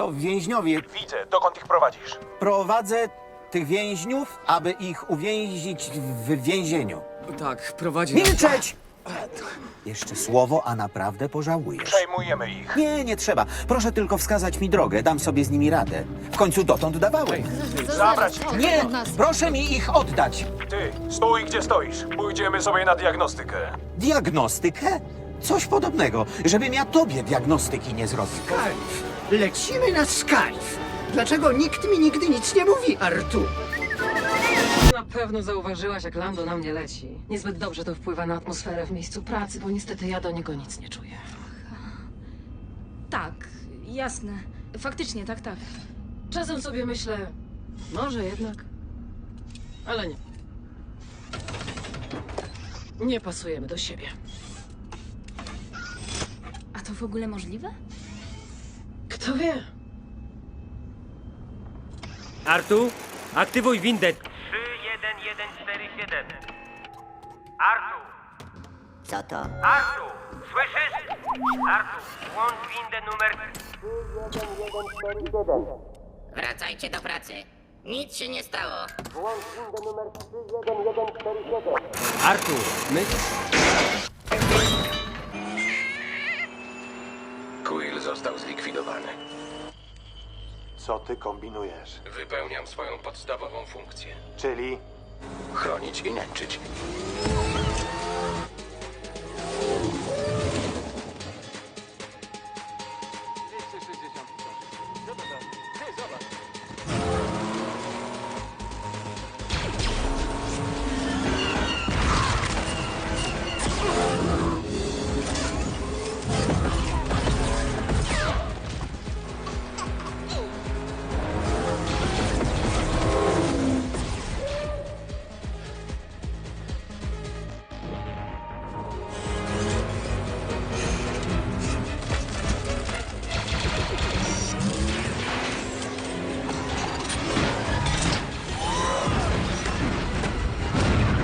To więźniowie. Widzę, dokąd ich prowadzisz? Prowadzę tych więźniów, aby ich uwięzić w więzieniu. Tak, prowadzi nas... Milczeć! Jeszcze słowo, a naprawdę pożałujesz. Przejmujemy ich. Nie, nie trzeba. Proszę tylko wskazać mi drogę, dam sobie z nimi radę. W końcu dotąd dawałem. Zabrać ich. Nie, proszę mi ich oddać. Ty, stój gdzie stoisz. Pójdziemy sobie na diagnostykę. Diagnostykę? Coś podobnego, żebym ja tobie diagnostyki nie zrobił. Lecimy na Skalf. Dlaczego nikt mi nigdy nic nie mówi, Artu? Na pewno zauważyłaś, jak Lando na mnie leci. Niezbyt dobrze to wpływa na atmosferę w miejscu pracy, bo niestety ja do niego nic nie czuję. Tak, jasne. Faktycznie, tak, tak. Czasem sobie myślę, może jednak, ale nie. Nie pasujemy do siebie. A to w ogóle możliwe? Kto wie? Artu, aktywuj windę. 31147. Artu! Co to? Artu! Słyszysz? Artu, włącz windę numer... Wracajcie do pracy. Nic się nie stało. Artu, my... Został zlikwidowany. Co ty kombinujesz? Wypełniam swoją podstawową funkcję. Czyli Chronić i nęczyć.